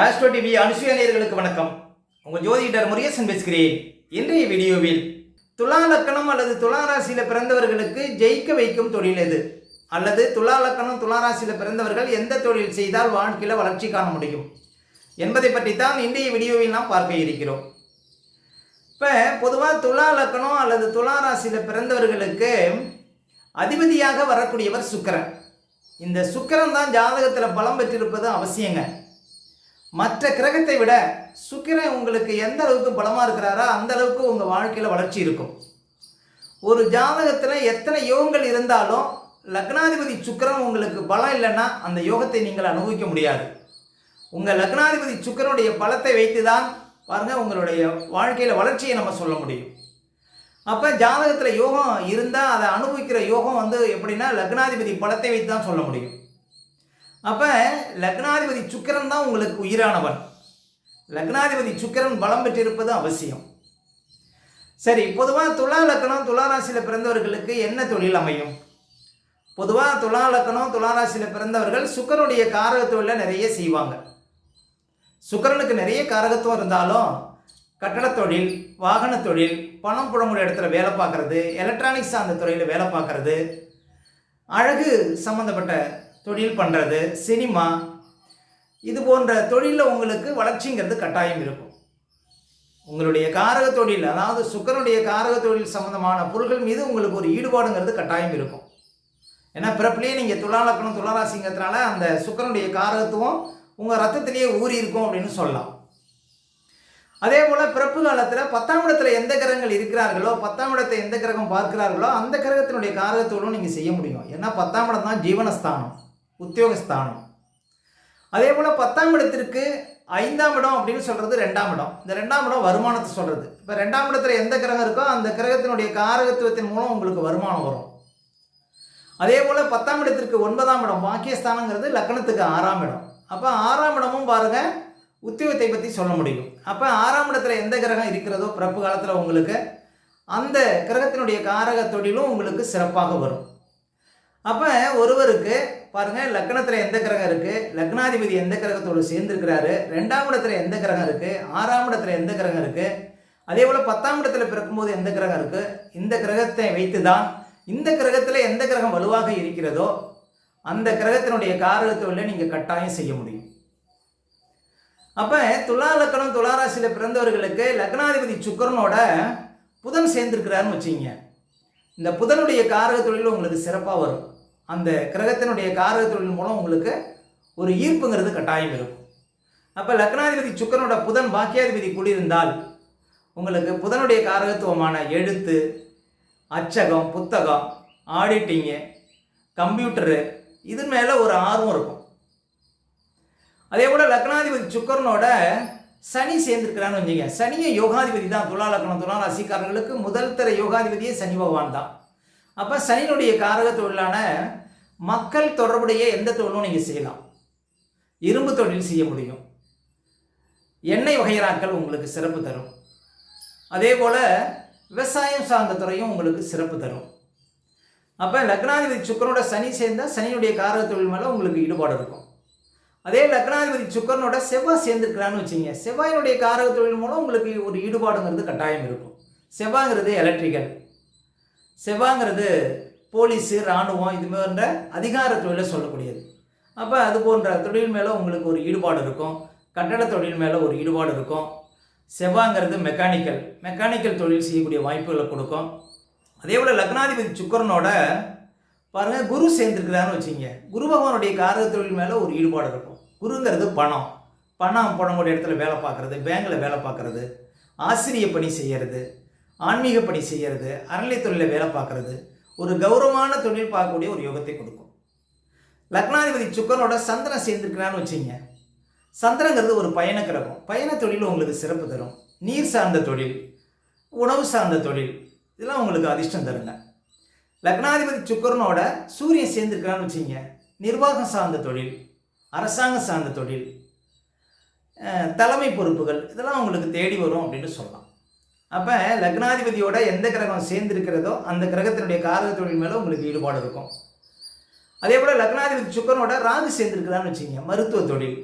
Astro TV Anusuya வணக்கம். உங்கள் ஜோதிடர் முருகேசன் பேசுகிறேன். இன்றைய வீடியோவில் துலா லக்கணம் அல்லது துலா ராசியில் பிறந்தவர்களுக்கு ஜெயிக்க வைக்கும் தொழில் எது? அல்லது துலா லக்கணம் துலா ராசியில் பிறந்தவர்கள் எந்த தொழில் செய்தால் வாழ்க்கையில் வளர்ச்சி காண முடியும்? என்பதை பற்றி தான் இன்றைய வீடியோவில் நாம் பார்க்க இருக்கிறோம். இப்போ பொதுவாக துலா லக்கணம் அல்லது துலா ராசியில் பிறந்தவர்களுக்கு அதிபதியாக வரக்கூடியவர் சுக்கரன். இந்த சுக்கரன் தான் ஜாதகத்தில் பலம் பெற்றிருப்பது அவசியங்க. மற்ற கிரகத்தை விட சுக்கிரன் உங்களுக்கு எந்த அளவுக்கு பலமாக இருக்கிறாரோ அந்த அளவுக்கு உங்கள் வாழ்க்கையில் வளர்ச்சி இருக்கும். ஒரு ஜாதகத்தில் எத்தனை யோகங்கள் இருந்தாலும் லக்னாதிபதி சுக்கிரன் உங்களுக்கு பலம் இல்லைன்னா அந்த யோகத்தை நீங்கள் அனுபவிக்க முடியாது. உங்கள் லக்னாதிபதி சுக்கிரனுடைய பலத்தை வைத்து தான் பாருங்கள் உங்களுடைய வாழ்க்கையில் வளர்ச்சியை நம்ம சொல்ல முடியும். அப்போ ஜாதகத்தில் யோகம் இருந்தால் அதை அனுபவிக்கிற யோகம் வந்து எப்படின்னா லக்னாதிபதி பலத்தை வைத்து தான் சொல்ல முடியும். அப்போ லக்னாதிபதி சுக்கிரன் தான் உங்களுக்கு உயிரானவன். லக்னாதிபதி சுக்கிரன் பலம் பெற்றிருப்பது அவசியம். சரி பொதுவாக துலா லக்கணம் துளாராசியில் பிறந்தவர்களுக்கு என்ன தொழில் அமையும்? பொதுவாக துலா லக்கணம் துளாராசியில் பிறந்தவர்கள் சுக்கரனுடைய காரக நிறைய செய்வாங்க. சுக்கரனுக்கு நிறைய காரகத்துவம் இருந்தாலும் கட்டடத் தொழில் வாகன தொழில் பணம் புழங்குற இடத்துல வேலை பார்க்குறது எலக்ட்ரானிக்ஸ் சார்ந்த துறையில் வேலை பார்க்குறது அழகு சம்மந்தப்பட்ட தொழில் பண்ணுறது சினிமா இது போன்ற தொழிலில் உங்களுக்கு வளர்ச்சிங்கிறது கட்டாயம் இருக்கும். உங்களுடைய காரக தொழில் அதாவது சுக்கரனுடைய காரக தொழில் சம்பந்தமான பொருட்கள் மீது உங்களுக்கு ஒரு ஈடுபாடுங்கிறது கட்டாயம் இருக்கும். ஏன்னா பிறப்புலேயே நீங்கள் துளாலக்கணம் துளாராசிங்கிறதுனால அந்த சுக்கரனுடைய காரகத்துவம் உங்கள் ரத்தத்திலேயே ஊறி இருக்கும் அப்படின்னு சொல்லலாம். அதே போல் பிறப்பு காலத்தில் பத்தாம் இடத்துல எந்த கிரகங்கள் இருக்கிறார்களோ பத்தாம் இடத்தை எந்த கிரகம் பார்க்கிறார்களோ அந்த கிரகத்தினுடைய காரகத்தோடும் நீங்கள் செய்ய முடியும். ஏன்னா பத்தாம் இடம் தான் ஜீவனஸ்தானம். உத்தியோகஸ்தானம். அதே போல் பத்தாம் இடத்திற்கு ஐந்தாம் இடம் அப்படின்னு சொல்கிறது ரெண்டாம் இடம். இந்த ரெண்டாம் இடம் வருமானத்தை சொல்கிறது இப்போ ரெண்டாம் இடத்துல எந்த கிரகம் இருக்கோ அந்த கிரகத்தினுடைய காரகத்துவத்தின் மூலம் உங்களுக்கு வருமானம் வரும். அதே போல் பத்தாம் இடத்திற்கு ஒன்பதாம் இடம் பாக்கியஸ்தானங்கிறது லக்கணத்துக்கு ஆறாம் இடம். அப்போ ஆறாம் இடமும் பாருங்கள் உத்தியோகத்தை பற்றி சொல்ல முடியும். அப்போ ஆறாம் இடத்துல எந்த கிரகம் இருக்கிறதோ பிறப்பு காலத்தில் உங்களுக்கு அந்த கிரகத்தினுடைய காரக தொழிலும் உங்களுக்கு சிறப்பாக வரும். அப்போ ஒருவருக்கு பாருங்கள் லக்னத்தில் எந்த கிரகம் இருக்குது லக்னாதிபதி எந்த கிரகத்தோடு சேர்ந்துருக்கிறாரு? ரெண்டாம் இடத்துல எந்த கிரகம் இருக்குது ஆறாம் இடத்துல எந்த கிரகம் இருக்குது அதே போல் பத்தாம் இடத்துல பிறக்கும்போது எந்த கிரகம் இருக்குது இந்த கிரகத்தை வைத்து தான் இந்த கிரகத்தில் எந்த கிரகம் வலுவாக இருக்கிறதோ அந்த கிரகத்தினுடைய காரகத்தொழிலை நீங்கள் கட்டாயம் செய்ய முடியும். அப்போ துலா லக்கணம் துளாராசியில் பிறந்தவர்களுக்கு லக்னாதிபதி சுக்கரனோட புதன் சேர்ந்துருக்கிறாருன்னு வச்சுங்க இந்த புதனுடைய காரக தொழில் உங்களுக்கு சிறப்பாக வரும். அந்த கிரகத்தினுடைய காரக தொழில் மூலம் உங்களுக்கு ஒரு ஈர்ப்புங்கிறது கட்டாயம் இருக்கும். அப்போ லக்னாதிபதி சுக்கரனோட புதன் பாக்கியாதிபதி கூடியிருந்தால் உங்களுக்கு புதனுடைய காரகத்துவமான எழுத்து அச்சகம் புத்தகம் ஆடிட்டிங்கு கம்ப்யூட்டரு இது மேலே ஒரு ஆர்வம் இருக்கும். அதே போல் லக்னாதிபதி சுக்கரனோட சனி சேர்ந்துருக்கிறான்னு வந்தீங்க சனியை யோகாதிபதி தான். துலாலக்கணம் துலா ராசிக்காரர்களுக்கு முதல் தர யோகாதிபதியே சனி பகவான் தான். அப்போ சனியினுடைய காரக தொழிலான மக்கள் தொடர்புடைய எந்த தொழிலும் நீங்கள் செய்யலாம். இரும்பு தொழில் செய்ய முடியும். எண்ணெய் வகைராக்கள் உங்களுக்கு சிறப்பு தரும். அதே போல் விவசாயம் சார்ந்த துறையும் உங்களுக்கு சிறப்பு தரும். அப்போ லக்னாதிபதி சுக்கரோட சனி சேர்ந்தால் சனியுடைய காரக தொழில் மேலே உங்களுக்கு ஈடுபாடு இருக்கும். அதே லக்னாதிபதி சுக்கரனோட செவ்வாய் சேர்ந்துருக்கிறான்னு வச்சுங்க. செவ்வாயினுடைய காரக தொழில் மூலம் உங்களுக்கு ஒரு ஈடுபாடுங்கிறது கட்டாயம் இருக்கும். செவ்வாங்கிறது எலக்ட்ரிக்கல் செவ்வாங்கிறது போலீஸு இராணுவம் இது போன்ற அதிகார தொழிலை சொல்லக்கூடியது. அப்போ அது போன்ற தொழில் மேலே உங்களுக்கு ஒரு ஈடுபாடு இருக்கும். கட்டட தொழில் மேலே ஒரு ஈடுபாடு இருக்கும். செவ்வாங்கிறது மெக்கானிக்கல் மெக்கானிக்கல் தொழில் செய்யக்கூடிய வாய்ப்புகளை கொடுக்கும். அதே போல் லக்னாதிபதி சுக்கரனோட பாருங்கள் குரு சேர்ந்துருக்கிறான்னு வச்சுங்க. குரு பகவானுடைய காரக தொழில் மேலே ஒரு ஈடுபாடு இருக்கும். குருங்கிறது பணம். பணம் போடக்கூடிய இடத்துல வேலை பார்க்குறது பேங்கில் வேலை பார்க்குறது ஆசிரிய பணி செய்கிறது ஆன்மீக பணி செய்கிறது அறநிலைத்துறையில் வேலை பார்க்குறது ஒரு கௌரவமான தொழில் பார்க்கக்கூடிய ஒரு யோகத்தை கொடுக்கும். லக்னாதிபதி சுக்கரனோட சந்திரன் சேர்ந்துருக்கிறான்னு வச்சுங்க. சந்திரங்கிறது ஒரு பயண கிரகம். பயண தொழில் உங்களுக்கு சிறப்பு தரும். நீர் சார்ந்த தொழில் உணவு சார்ந்த தொழில் இதெல்லாம் உங்களுக்கு அதிர்ஷ்டம் தருங்க. லக்னாதிபதி சுக்கரனோட சூரியன் சேர்ந்துருக்கிறான்னு வச்சுங்க. நிர்வாகம் சார்ந்த தொழில் அரசாங்கம் சார்ந்த தொழில் தலைமை பொறுப்புகள் இதெல்லாம் உங்களுக்கு தேடி வரும் அப்படின்னு சொல்லலாம். அப்போ லக்னாதிபதியோட எந்த கிரகம் சேர்ந்துருக்கிறதோ அந்த கிரகத்தினுடைய காரக தொழில் மேலே உங்களுக்கு ஈடுபாடு இருக்கும். அதே போல் லக்னாதிபதி சுக்கரனோட ராகு சேர்ந்துருக்குதான்னு வச்சுங்க மருத்துவ தொழில்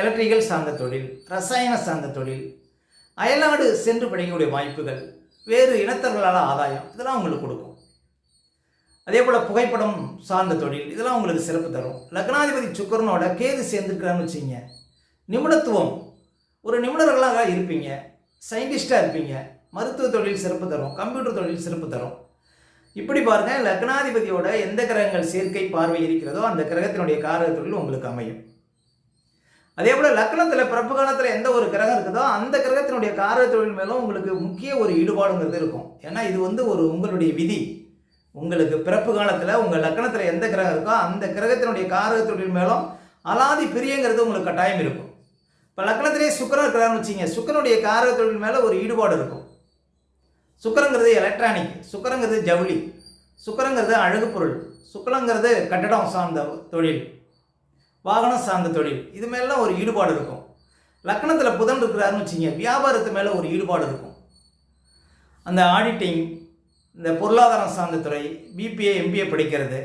எலக்ட்ரிக்கல் சார்ந்த தொழில் ரசாயன சார்ந்த தொழில் அயல்நாடு சென்று படிக்கக்கூடிய வாய்ப்புகள் வேறு இனத்தவர்களால் ஆதாயம் இதெல்லாம் உங்களுக்கு கொடுக்கும். அதே போல் புகைப்படம் சார்ந்த தொழில் இதெல்லாம் உங்களுக்கு சிறப்பு தரும். லக்னாதிபதி சுக்கரனோட கேது சேர்ந்துருக்கிறான்னு வச்சுங்க நிபுணத்துவம். ஒரு நிபுணர்களாக இருப்பீங்க. சயின்டிஸ்டாக இருப்பீங்க. மருத்துவ தொழில் சிறப்பு தரும். கம்ப்யூட்டர் தொழில் சிறப்பு தரும். இப்படி பாருங்க லக்னாதிபதியோட எந்த கிரகங்கள் சேர்க்கை பார்வை இருக்கிறதோ அந்த கிரகத்தினுடைய காரக தொழில் உங்களுக்கு அமையும். அதே போல் லக்னத்தில் பிறப்பு காலத்தில் எந்த ஒரு கிரகம் இருக்குதோ அந்த கிரகத்தினுடைய காரக தொழில் மேலும் உங்களுக்கு முக்கிய ஒரு ஈடுபாடுங்கிறது இருக்கும். ஏன்னா இது வந்து ஒரு உங்களுடைய விதி. உங்களுக்கு பிறப்பு காலத்தில் உங்கள் லக்கணத்தில் எந்த கிரகம் இருக்கோ அந்த கிரகத்தினுடைய காரக தொழில் மேலும் அலாதி பிரியங்கிறது உங்களுக்கு கட்டாயம் இருக்கும். இப்போ லக்னத்திலே சுக்கரம் இருக்கிறான்னு வச்சிங்க சுக்கரனுடைய காரக தொழில் மேலே ஒரு ஈடுபாடு இருக்கும். சுக்கரங்கிறது எலக்ட்ரானிக் சுக்கரங்கிறது ஜவுளி சுக்கரங்கிறது அழகு பொருள் சுக்கரங்கிறது கட்டடம் சார்ந்த தொழில் வாகனம் சார்ந்த தொழில் இது மேலாம் ஒரு ஈடுபாடு இருக்கும். லக்னத்தில் புதன் இருக்கிறாருன்னு வச்சிங்க வியாபாரத்து மேலே ஒரு ஈடுபாடு இருக்கும். அந்த ஆடிட்டிங் இந்த பொருளாதாரம் சார்ந்த துறை பிபிஏ எம்பிஏ படிக்கிறது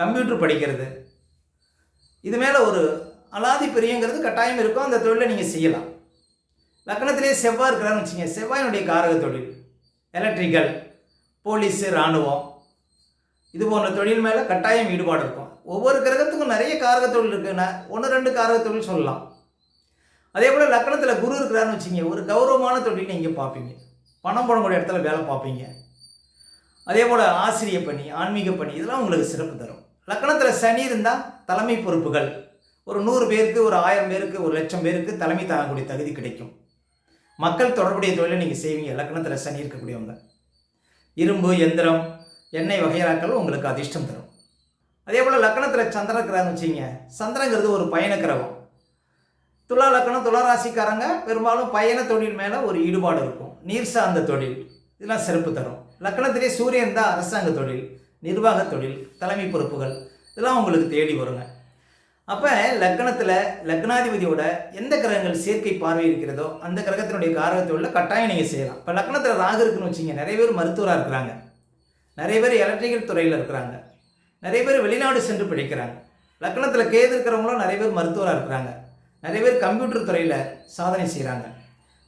கம்ப்யூட்டர் படிக்கிறது. இது மேலே ஒரு அலாதி பிரியங்கிறது கட்டாயம் இருக்கும். அந்த தொழிலை நீங்கள் செய்யலாம். லக்கணத்திலே செவ்வாய் இருக்கிறான்னு வச்சுங்க. செவ்வாயினுடைய காரக தொழில். எலக்ட்ரிக்கல் போலீஸு இராணுவம் இது போன்ற தொழில் மேலே கட்டாயம் ஈடுபாடு இருக்கும். ஒவ்வொரு கிரகத்துக்கும் நிறைய காரக தொழில் இருக்குன்னா ஒன்று ரெண்டு காரக தொழில் சொல்லலாம். அதே போல் லக்னத்தில் குரு இருக்கிறான்னு வச்சுங்க. ஒரு கௌரவமான தொழில் நீங்கள் பார்ப்பீங்க. பணம் போடக்கூடிய இடத்துல வேலை பார்ப்பீங்க. அதே போல் ஆசிரிய பணி ஆன்மீக பணி இதெல்லாம் உங்களுக்கு சிறப்பு தரும். லக்னத்தில் சனி இருந்தால் தலைமை பொறுப்புகள். ஒரு நூறு பேருக்கு ஒரு ஆயிரம் பேருக்கு ஒரு லட்சம் பேருக்கு தலைமை தாங்கக்கூடிய தகுதி கிடைக்கும். மக்கள் தொடர்புடைய தொழிலை நீங்கள் செய்வீங்க. லக்னத்தில் சனி இருக்கக்கூடியவங்க. இரும்பு எந்திரம் எண்ணெய் வகையாக்கள் உங்களுக்கு அதிர்ஷ்டம் தரும். அதே போல் லக்னத்தில் சந்திரன் கிரகம் வச்சிங்க. சந்திரங்கிறது ஒரு பயண கிரகம். துலா லக்னம் துளாராசிக்காரங்க பெரும்பாலும் பயண தொழில் மேலே ஒரு ஈடுபாடு இருக்கும். நீர் சார்ந்த தொழில். இதெல்லாம் சிறப்பு தரும். லக்னத்திலே சூரியன் தான் அரசாங்க தொழில் நிர்வாக தொழில் தலைமை பொறுப்புகள். இதெல்லாம் உங்களுக்கு தேடி வருங்க. அப்போ லக்னத்தில் லக்னாதிபதியோட எந்த கிரகங்கள் சேர்க்கை பார்வை இருக்கிறதோ அந்த கிரகத்தினுடைய காரக கட்டாயம் நீங்கள் செய்யலாம். இப்போ லக்னத்தில் ராகு இருக்குன்னு வச்சிங்க நிறைய பேர் மருத்துவராக இருக்கிறாங்க. நிறைய பேர் எலக்ட்ரிக்கல் துறையில் இருக்கிறாங்க. நிறைய பேர் வெளிநாடு சென்று படிக்கிறாங்க. லக்னத்தில் கேது இருக்கிறவங்களும் நிறைய பேர் மருத்துவராக இருக்கிறாங்க. நிறைய பேர் கம்ப்யூட்டர் துறையில் சாதனை செய்கிறாங்க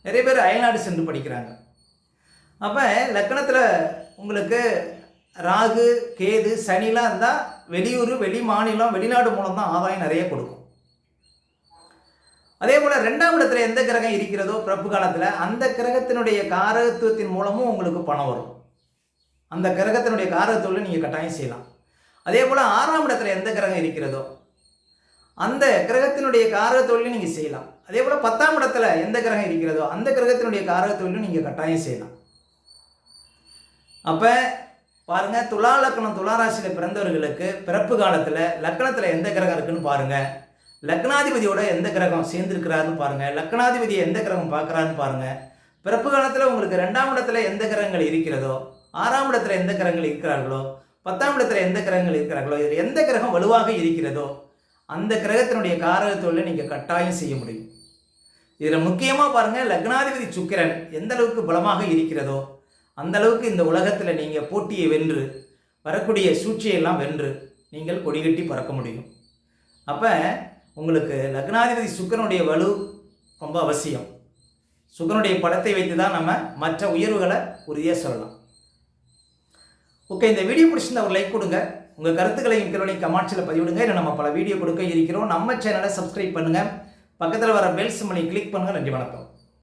நிறைய பேர் அயல்நாடு சென்று படிக்கிறாங்க. அப்போ லக்னத்தில் உங்களுக்கு ராகு கேது சனிலாம் இருந்தால் வெளியூர் வெளி மாநிலம் வெளிநாடு மூலம் தான் ஆதாயம் நிறைய கொடுக்கும். அதே போல் ரெண்டாம் இடத்துல எந்த கிரகம் இருக்கிறதோ பிரபு காலத்தில் அந்த கிரகத்தினுடைய காரகத்துவத்தின் மூலமும் உங்களுக்கு பணம் வரும். அந்த கிரகத்தினுடைய காரகத்தொழில் நீங்கள் கட்டாயம் செய்யலாம். அதே போல் ஆறாம் இடத்துல எந்த கிரகம் இருக்கிறதோ அந்த கிரகத்தினுடைய காரக நீங்கள் செய்யலாம். அதே போல் பத்தாம் இடத்துல எந்த கிரகம் இருக்கிறதோ அந்த கிரகத்தினுடைய காரக நீங்கள் கட்டாயம் செய்யலாம். அப்போ பாருங்கள் துலா லக்னம் துளாராசியில் பிறந்தவர்களுக்கு பிறப்பு காலத்தில் லக்னத்தில் எந்த கிரகம் இருக்குன்னு பாருங்கள் லக்னாதிபதியோட எந்த கிரகம் சேர்ந்துருக்கிறாருன்னு பாருங்கள் லக்னாதிபதியை எந்த கிரகம் பார்க்குறாருன்னு பாருங்கள் பிறப்பு காலத்தில் உங்களுக்கு ரெண்டாம் இடத்துல எந்த கிரகங்கள் இருக்கிறதோ ஆறாம் இடத்துல எந்த கிரகங்கள் இருக்கிறார்களோ பத்தாம் இடத்துல எந்த கிரகங்கள் இருக்கிறார்களோ இதில் எந்த கிரகம் வலுவாக இருக்கிறதோ அந்த கிரகத்தினுடைய காரக நீங்கள் கட்டாயம் செய்ய முடியும். இதில் முக்கியமாக பாருங்கள் லக்னாதிபதி சுக்கிரன் எந்த அளவுக்கு பலமாக இருக்கிறதோ அந்த அளவுக்கு இந்த உலகத்தில் நீங்கள் போட்டியை வென்று வரக்கூடிய சூழ்ச்சியெல்லாம் வென்று நீங்கள் கொடிகட்டி பறக்க முடியும். அப்போ உங்களுக்கு லக்னாதிபதி சுக்கரனுடைய வலு ரொம்ப அவசியம். சுக்கரனுடைய படத்தை வைத்து தான் நம்ம மற்ற உயர்வுகளை உறுதியாக சொல்லலாம். ஓகே இந்த வீடியோ பிடிச்சிருந்தா ஒரு லைக் கொடுங்க. உங்கள் கருத்துக்களையும் கிருவனை கமெண்ட்ஸில் பதிவிடுங்க. இல்லை நம்ம பல வீடியோ கொடுக்க இருக்கிறோம். நம்ம சேனலை சப்ஸ்கிரைப் பண்ணுங்கள் பக்கத்தில் வர பெல் சிம்மலை கிளிக் பண்ணுங்கள் நன்றி வணக்கம்.